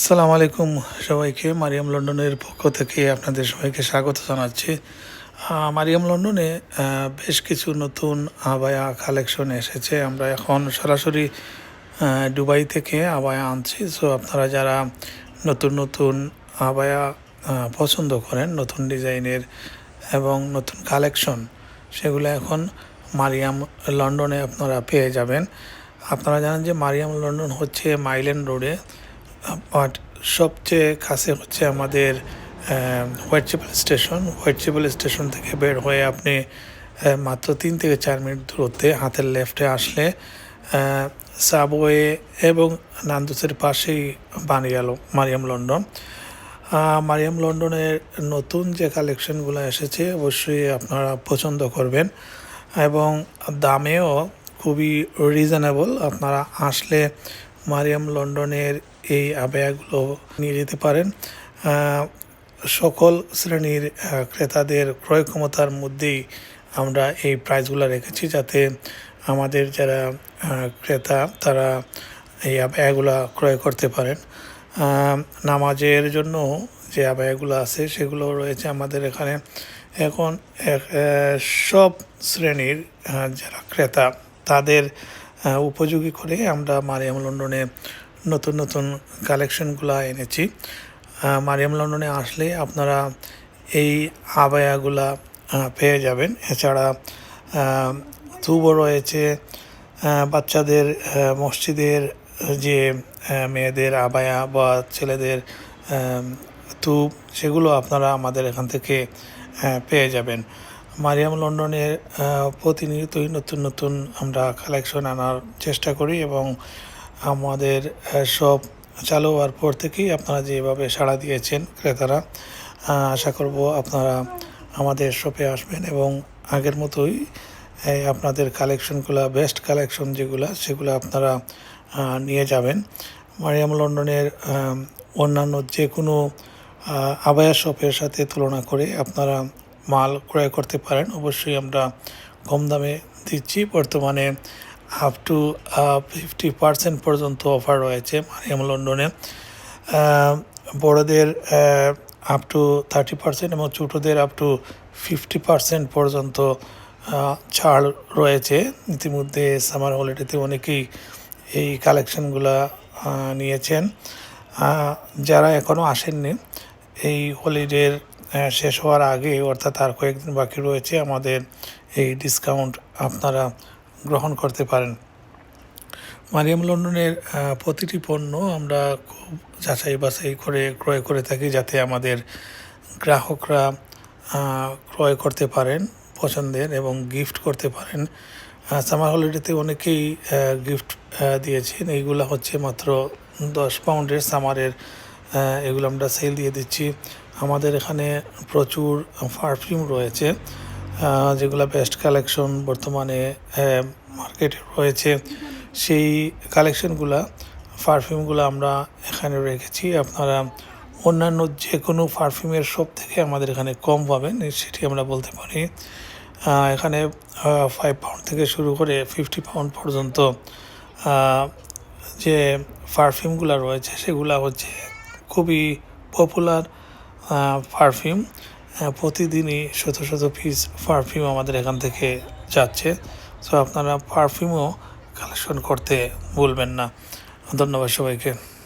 আসসালামু আলাইকুম সবাইকে। মারিয়াম লন্ডনের পক্ষ থেকে আপনাদের সবাইকে স্বাগত জানাচ্ছি। মারিয়াম লন্ডনে বেশ কিছু নতুন আবায়া কালেকশন এসেছে। আমরা এখন সরাসরি দুবাই থেকে আবায়া আনছি। সো আপনারা যারা নতুন নতুন আবায়া পছন্দ করেন, নতুন ডিজাইনের এবং নতুন কালেকশন সেগুলো এখন মারিয়াম লন্ডনে আপনারা পেয়ে যাবেন। আপনারা জানেন যে মারিয়াম লন্ডন হচ্ছে মাইল্যান্ড রোডে। বাট সবচেয়ে কাছে হচ্ছে আমাদের Whitechapel station Whitechapel station থেকে বের হয়ে আপনি মাত্র তিন থেকে চার মিনিট দূরত্বে হাতের লেফটে আসলে সাবওয়ে এবং নান্দুসের পাশেই বানিয়ালো মারিয়াম লন্ডন। মারিয়াম লন্ডনের নতুন যে কালেকশনগুলো এসেছে, অবশ্যই আপনারা পছন্দ করবেন এবং দামেও খুবই রিজনেবল আপনারা আসলে মারিয়াম লন্ডনের এই আবেয়াগুলো নিয়ে যেতে পারেন। সকল শ্রেণির ক্রেতাদের ক্রয় ক্ষমতার মধ্যেই আমরা এই প্রাইসগুলো রেখেছি যাতে আমাদের যারা ক্রেতা তারা এই আবেয়াগুলো ক্রয় করতে পারেন। নামাজের জন্য যে আবায়াগুলো আছে সেগুলো রয়েছে আমাদের এখানে। এখন সব শ্রেণির যারা ক্রেতা তাদের উপযোগী করে আমরা মারিয়াম লন্ডনে নতুন নতুন কালেকশনগুলো এনেছি। মারিয়াম লন্ডনে আসলে আপনারা এই আবায়াগুলা পেয়ে যাবেন। এছাড়া ধুবও রয়েছে বাচ্চাদের মসজিদের যে মেয়েদের আবায়া বা ছেলেদের ধূপ, সেগুলো আপনারা আমাদের এখান থেকে পেয়ে যাবেন। মারিয়াম লন্ডনের প্রতিনিয়তই নতুন নতুন আমরা কালেকশন আনার চেষ্টা করি এবং আমাদের সব চালু হওয়ার পর থেকেই আপনারা যেভাবে সাড়া দিয়েছেন ক্রেতারা আশা করব আপনারা আমাদের শপে আসবেন এবং আগের মতোই আপনাদের কালেকশনগুলো বেস্ট কালেকশন যেগুলো, সেগুলো আপনারা নিয়ে যাবেন। মারিয়াম লন্ডনের অন্যান্য যে কোনো আবায়া শপের সাথে তুলনা করে আপনারা মাল ক্রয় করতে পারেন, অবশ্যই আমরা কম দামে দিচ্ছি। বর্তমানে আপ টু ফিফটি পার্সেন্ট পর্যন্ত অফার রয়েছে মারিয়াম লন্ডনে বড়দের আপ টু থার্টি পার্সেন্ট এবং ছোটোদের আপ টু ফিফটি পার্সেন্ট পর্যন্ত ছাড় রয়েছে। ইতিমধ্যে সামার হলিডেতে অনেকেই এই কালেকশনগুলো নিয়েছেন। যারা এখনও আসেননি, এই হলিডের শেষ হওয়ার আগে অর্থাৎ আর কয়েকদিন বাকি রয়েছে, আমাদের এই ডিসকাউন্ট আপনারা গ্রহণ করতে পারেন। মারিয়াম লন্ডনের প্রতিটি পণ্য আমরা খুব যাচাই বাছাই করে ক্রয় করে থাকি যাতে আমাদের গ্রাহকরা ক্রয় করতে পারেন পছন্দের এবং গিফট করতে পারেন। সামার হলিডেতে অনেকেই গিফট দিয়েছেন। এইগুলো হচ্ছে মাত্র দশ পাউন্ডের সামারের এগুলো আমরা সেল দিয়ে দিচ্ছি। আমাদের এখানে প্রচুর পারফিউম রয়েছে যেগুলো বেস্ট কালেকশন বর্তমানে মার্কেটে রয়েছে। সেই কালেকশনগুলা পারফিউমগুলো আমরা এখানে রেখেছি। আপনারা অন্যান্য যে কোনো পারফিউমের শপ থেকে আমাদের এখানে কম পাবেন, সেটি আমরা বলতে পারি। এখানে ফাইভ পাউন্ড থেকে শুরু করে ফিফটি পাউন্ড পর্যন্ত যে পারফিউমগুলো রয়েছে, সেগুলো হচ্ছে খুবই পপুলার পারফিউম প্রতিদিনই শত শত পিস পারফিউম আমাদের এখান থেকে যাচ্ছে। সো আপনারা পারফিউমও কালেকশন করতে ভুলবেন না। ধন্যবাদ সবাইকে।